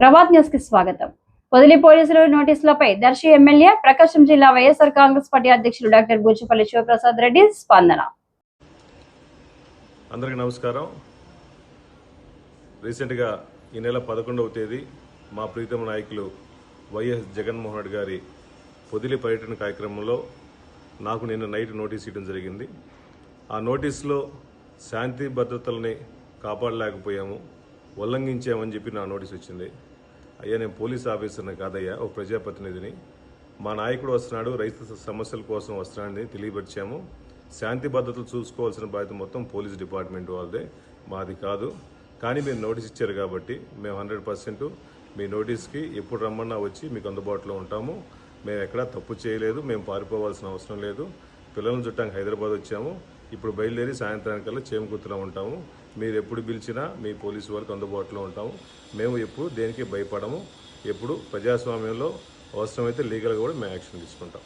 ప్రభాత్ న్యూస్కి స్వాగతం. పొదిలి పోలీసులు నోటీసులపై దర్శి ఎమ్మెల్యే ప్రకాశం జిల్లా వైఎస్ఆర్ కాంగ్రెస్ పార్టీ అధ్యక్షులు డాక్టర్ బుజ్జిపల్లి శివప్రసాద్ రెడ్డి స్పందన. అందరికీ నమస్కారం. రీసెంట్గా ఈ నెల పదకొండవ తేదీ మా ప్రీతమ నాయకులు వైఎస్ జగన్మోహన్ రెడ్డి గారి పొదిలి పర్యటన కార్యక్రమంలో నాకు నిన్న నైట్ నోటీస్ ఇవ్వడం జరిగింది. ఆ నోటీసులో శాంతి భద్రతల్ని కాపాడలేకపోయాము. ఉల్లంఘించామని చెప్పి నా నోటీస్ వచ్చింది. అయ్యా నేను పోలీస్ ఆఫీసర్ని కాదయ్యా ఒక ప్రజాప్రతినిధిని. మా నాయకుడు వస్తున్నాడు రైతు సమస్యల కోసం వస్తున్నాడని తెలియపరిచాము. శాంతి భద్రతలు చూసుకోవాల్సిన బాధ్యత మొత్తం పోలీస్ డిపార్ట్మెంట్ వాళ్ళదే మాది కాదు. కానీ మీరు నోటీస్ ఇచ్చారు కాబట్టి మేము హండ్రెడ్ పర్సెంట్ మీ నోటీస్కి ఎప్పుడు రమ్మన్నా వచ్చి మీకు అందుబాటులో ఉంటాము. మేము ఎక్కడా తప్పు చేయలేదు మేము పారిపోవాల్సిన అవసరం లేదు. పిల్లలను చుట్టానికి హైదరాబాద్ వచ్చాము. ఇప్పుడు బయలుదేరి సాయంత్రానికల్లా చేమకుర్తిలో ఉంటాము. మీరు ఎప్పుడు పిలిచినా మీ పోలీసు వారికి అందుబాటులో ఉంటాము. మేము ఎప్పుడు దేనికి భయపడము. ఎప్పుడు ప్రజాస్వామ్యంలో అవసరమైతే లీగల్గా కూడా మేము యాక్షన్ తీసుకుంటాం.